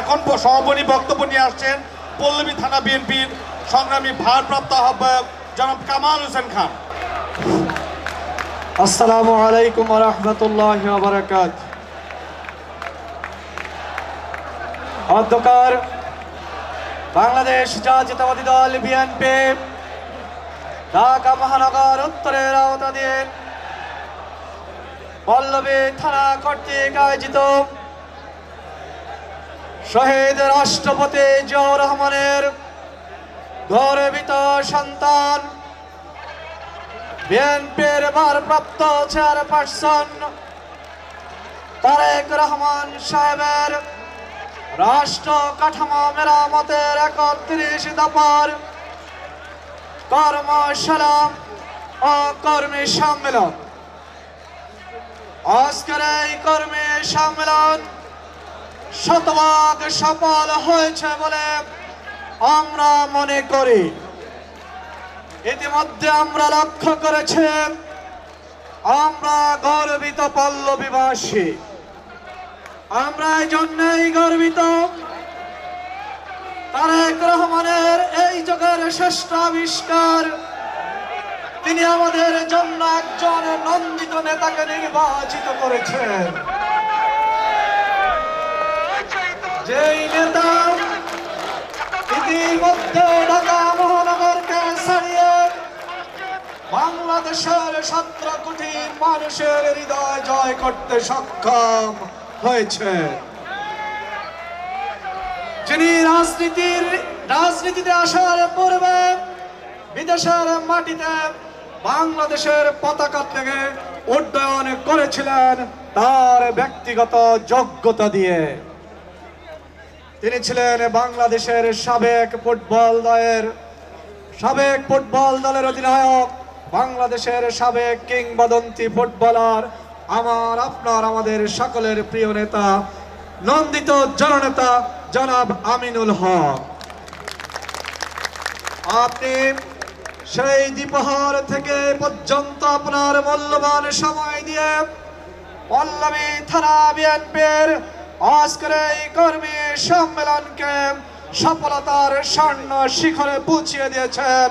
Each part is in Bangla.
এখন সমাপনী বক্তব্য নিয়ে আসছেন পল্লবী থানা বিএনপির সংগ্রামী ভারপ্রাপ্ত আহ্বায়ক জনাব কামাল হোসেন খান। আসসালামু আলাইকুম রহমতুল্লাহ বারাকাত অধ্যকার বাংলাদেশ জাতীয়তাবাদী দল বিএনপি ঢাকা মহানগর উত্তরের আওতাধীন পল্লবী থানা কর্তৃক আয়োজিত শহীদ রাষ্ট্রপতি জিয়াউর রহমানের গৌরবিত সন্তান, বিএনপির ভারপ্রাপ্ত চেয়ারপারসন তারেক রহমান সাহেবের রাষ্ট্র কাঠামো মেরামতের একত্রিশ দফার কর্মশালা ও কর্মী সম্মেলন। আজকের এই কর্মী সম্মেলন শতভাগ সফল হয়েছে বলে আমরা মনে করি। ইতিমধ্যে আমরা লক্ষ্য করেছি, আমরা গর্বিত পল্লবীবাসী। আমরা এই জন্যই গর্বিত। তারেক রহমানের এই যুগের শ্রেষ্ঠ আবিষ্কার, তিনি আমাদের জন্য একজন নন্দিত নেতাকে নির্বাচিত করেছেন। যেই নেতা। ইতিমধ্যে ঢাকা মহানগরকে ছাড়িয়ে বাংলাদেশের সতেরো কোটি মানুষের হৃদয় জয় করতে সক্ষম হয়েছে। যিনি রাজনীতির, রাজনীতিতে আসার পূর্বে বিদেশের মাটিতে বাংলাদেশের পতাকা থেকে উড্ডয়ন করেছিলেন, তার ব্যক্তিগত যোগ্যতা দিয়ে। তিনি ছিলেন বাংলাদেশের সাবেক ফুটবল দলের, সাবেক ফুটবল দলের অধিনায়ক, বাংলাদেশের সাবেক কিংবদন্তি ফুটবলার, আমার, আপনার, আমাদের সকলের প্রিয় নেতা, নন্দিত জননেতা, জনাব আমিনুল হক। আপনি সেই দ্বিপ্রহর থেকে পর্যন্ত আপনার মূল্যবান সময় দিয়ে পল্লবী থানা বিএনপির আজকের এই কর্মী সম্মেলনকে সফলতার স্বর্ণ শিখরে পৌঁছিয়ে দিয়েছেন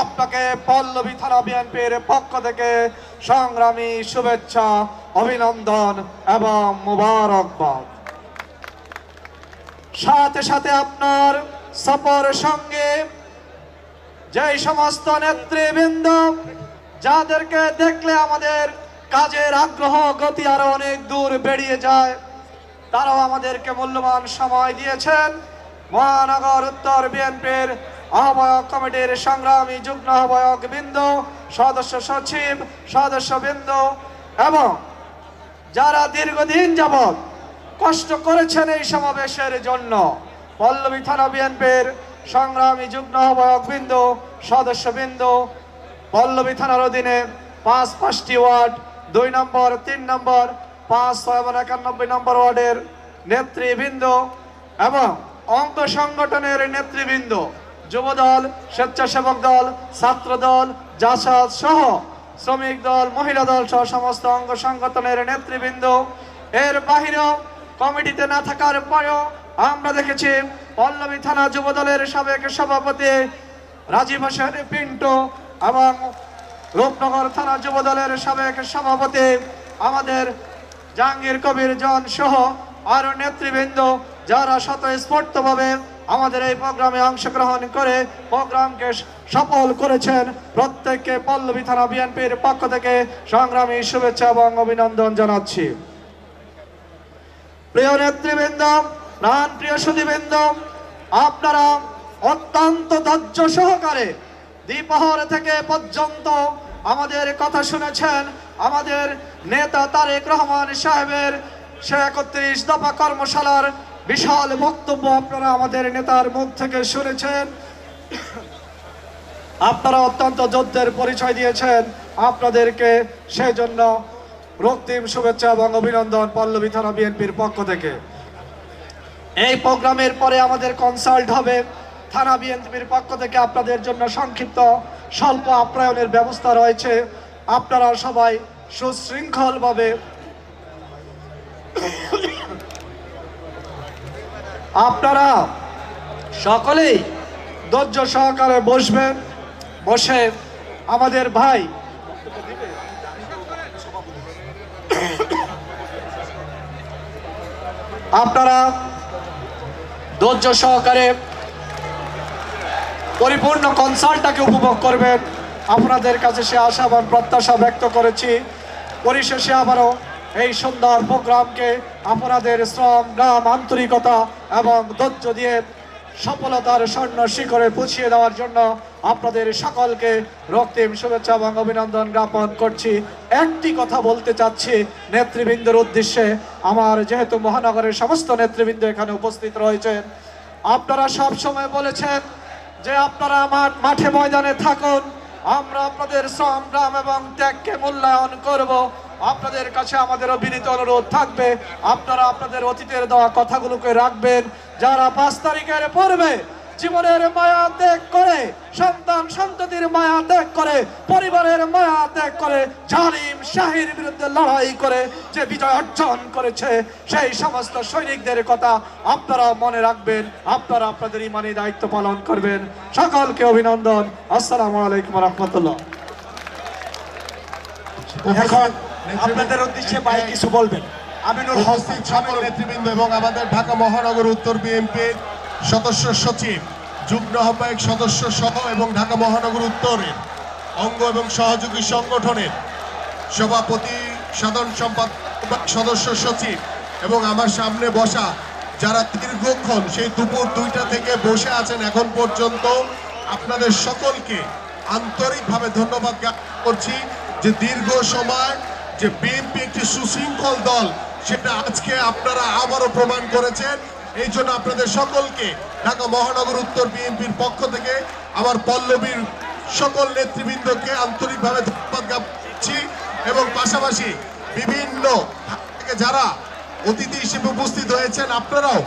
আপনাকে পল্লবী থানা বিএনপির পক্ষ থেকে সংগ্রামী শুভেচ্ছা, অভিনন্দন এবং মুবারকবাদ। সাথে সাথে আপনার সফর সঙ্গে যেই সমস্ত নেতৃবৃন্দ, যাদেরকে দেখলে আমাদের কাজের আগ্রহ, গতি আরও অনেক দূর বেরিয়ে যায় তারাও আমাদেরকে মূল্যবান সময় দিয়েছেন। মহানগর উত্তর বিএনপির আহ্বায়ক কমিটির সংগ্রামী যুগ্ম আহ্বায়ক বৃন্দ, সদস্য সচিব, সদস্য বৃন্দ এবং যারা দীর্ঘদিন যাবৎ কষ্ট করেছেন এই সমাবেশের জন্য, পল্লবী থানা বিএনপির সংগ্রামী যুগ্ম আহ্বায়ক বৃন্দ, সদস্য বৃন্দ, পল্লবী থানার অধীনে পাঁচ পাঁচটি ওয়ার্ড, দুই নম্বর, তিন নম্বর পাঁচ, ছয় এবং একানব্বই নম্বর ওয়ার্ডের নেতৃবৃন্দ এবং অঙ্ক সংগঠনের নেতৃবৃন্দ, যুবদল, স্বেচ্ছাসেবক দল ছাত্র দল জাসাদ সহ শ্রমিক দল, মহিলা দল সহ সমস্ত অঙ্গ সংগঠনের নেতৃবৃন্দ। এর বাহিরেও কমিটিতে না থাকার পরেও আমরা দেখেছি পল্লবী থানা যুব দলের সাবেক সভাপতি রাজীব হোসেন পিন্টু এবং রূপনগর থানা যুব দলের সাবেক সভাপতি আমাদের জাহাঙ্গীর কবির, জন সহ আরও নেতৃবৃন্দ যারা স্বতঃস্ফূর্তভাবে আমাদের এই প্রোগ্রামে অংশগ্রহণ করে প্রোগ্রামকে সফল করেছেন। প্রত্যেককে পল্লবী থানা বিএনপির পক্ষ থেকে সংগ্রামী শুভেচ্ছা এবং অভিনন্দন জানাচ্ছি। প্রিয় নেতৃবৃন্দ প্রাণ প্রিয় সুদীবৃন্দ আপনারা অত্যন্ত ধৈর্য সহকারে দ্বিপহর থেকে পর্যন্ত আমাদের কথা শুনেছেন আমাদের নেতা তারেক রহমান সাহেবের সে একত্রিশ দফা কর্মশালার বিশাল বক্তব্য আপনারা আমাদের নেতার মুখ থেকে শুনেছেন। আপনারা অত্যন্ত যোদ্ধের পরিচয় দিয়েছেন। আপনাদেরকে সেই জন্য রক্তিম শুভেচ্ছা এবং অভিনন্দন পল্লবী থানা বিএনপির পক্ষ থেকে। এই প্রোগ্রামের পরে আমাদের কনসাল্ট হবে। থানা বিএনপির পক্ষ থেকে আপনাদের জন্য সংক্ষিপ্ত স্বল্প আপ্যায়নের ব্যবস্থা রয়েছে। আপনারা সবাই সুশৃঙ্খলভাবে আপনারা সকলেই ধৈর্য সহকারে বসবেন। বসে আমাদের ভাই আপনারা ধৈর্য সহকারে পরিপূর্ণ কনসার্টটাকে উপভোগ করবেন। আপনাদের কাছে সে আশা এবং প্রত্যাশা ব্যক্ত করেছি। পরিশেষে আবারও এই সুন্দর প্রোগ্রামকে আপনাদের শ্রম গ্রাম আন্তরিকতা এবং ধৈর্য দিয়ে সফলতার স্বর্ণ শিখরে পুছিয়ে দেওয়ার জন্য আপনাদের সকলকে রক্তিম শুভেচ্ছা এবং অভিনন্দন জ্ঞাপন করছি। একটি কথা বলতে চাচ্ছি নেতৃবৃন্দের উদ্দেশ্যে। আমার যেহেতু মহানগরের সমস্ত নেতৃবৃন্দ এখানে উপস্থিত রয়েছেন, আপনারা সব সময় বলেছেন যে আপনারা মাঠে ময়দানে থাকুন, আমরা আপনাদের সংগ্রাম এবং ত্যাগকে মূল্যায়ন করব। আপনাদের কাছে আমাদেরও বিনীত অনুরোধ থাকবে, আপনারা আপনাদের অতীতের দেওয়া কথাগুলোকে রাখবেন। যারা পাঁচ তারিখের পূর্বে জীবনের মায়া ত্যাগ করে সন্তান সন্ততির মায়া ত্যাগ করে পরিবারের মায়া ত্যাগ করে জালিম শাহির বিরুদ্ধে লড়াই করে যে বিজয় অর্জন করেছে সেই সমস্ত সৈনিকদের কথা আপনারা মনে রাখবেন আপনারা আপনাদের ইমানি দায়িত্ব পালন করবেন। সকলকে অভিনন্দন। আসসালামু আলাইকুম রহমতুল্লাহ। এখন আপনাদের উদ্দেশ্যে ভাই কিছু বলবেন। আমিনুল উপস্থিত সকল নেতৃবৃন্দ এবং আমাদের ঢাকা মহানগর উত্তর বিএনপির সদস্য সচিব, যুগ্ম আহ্বায়ক সদস্য সহ এবং ঢাকা মহানগর উত্তরের অঙ্গ এবং সহযোগী সংগঠনের সভাপতি, সাধারণ সম্পাদক, সদস্য সচিব এবং আমার সামনে বসা যারা দীর্ঘক্ষণ সেই দুপুর দুইটা থেকে বসে আছেন এখন পর্যন্ত, আপনাদের সকলকে আন্তরিকভাবে ধন্যবাদ জ্ঞাপন করছি যে দীর্ঘ সময় যে বিএনপি একটি সুশৃঙ্খল দল, সেটা আজকে আপনারা আবারও প্রমাণ করেছেন। এই জন্য আপনাদের সকলকে ঢাকা মহানগর উত্তর বিএনপির পক্ষ থেকে আমার পল্লবীর সকল নেতৃবৃন্দকে আন্তরিকভাবে ধন্যবাদ জ্ঞাপন এবং পাশাপাশি বিভিন্ন যারা অতিথি হিসেবে উপস্থিত হয়েছেন, আপনারাও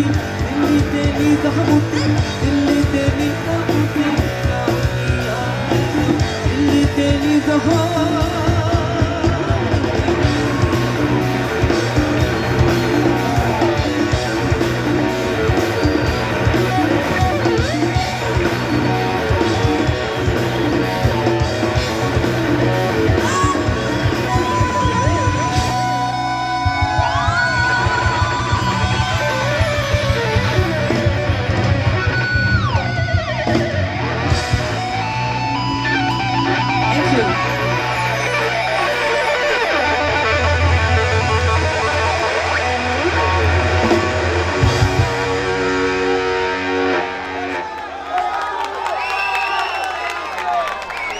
عندي عندي تاني تخبط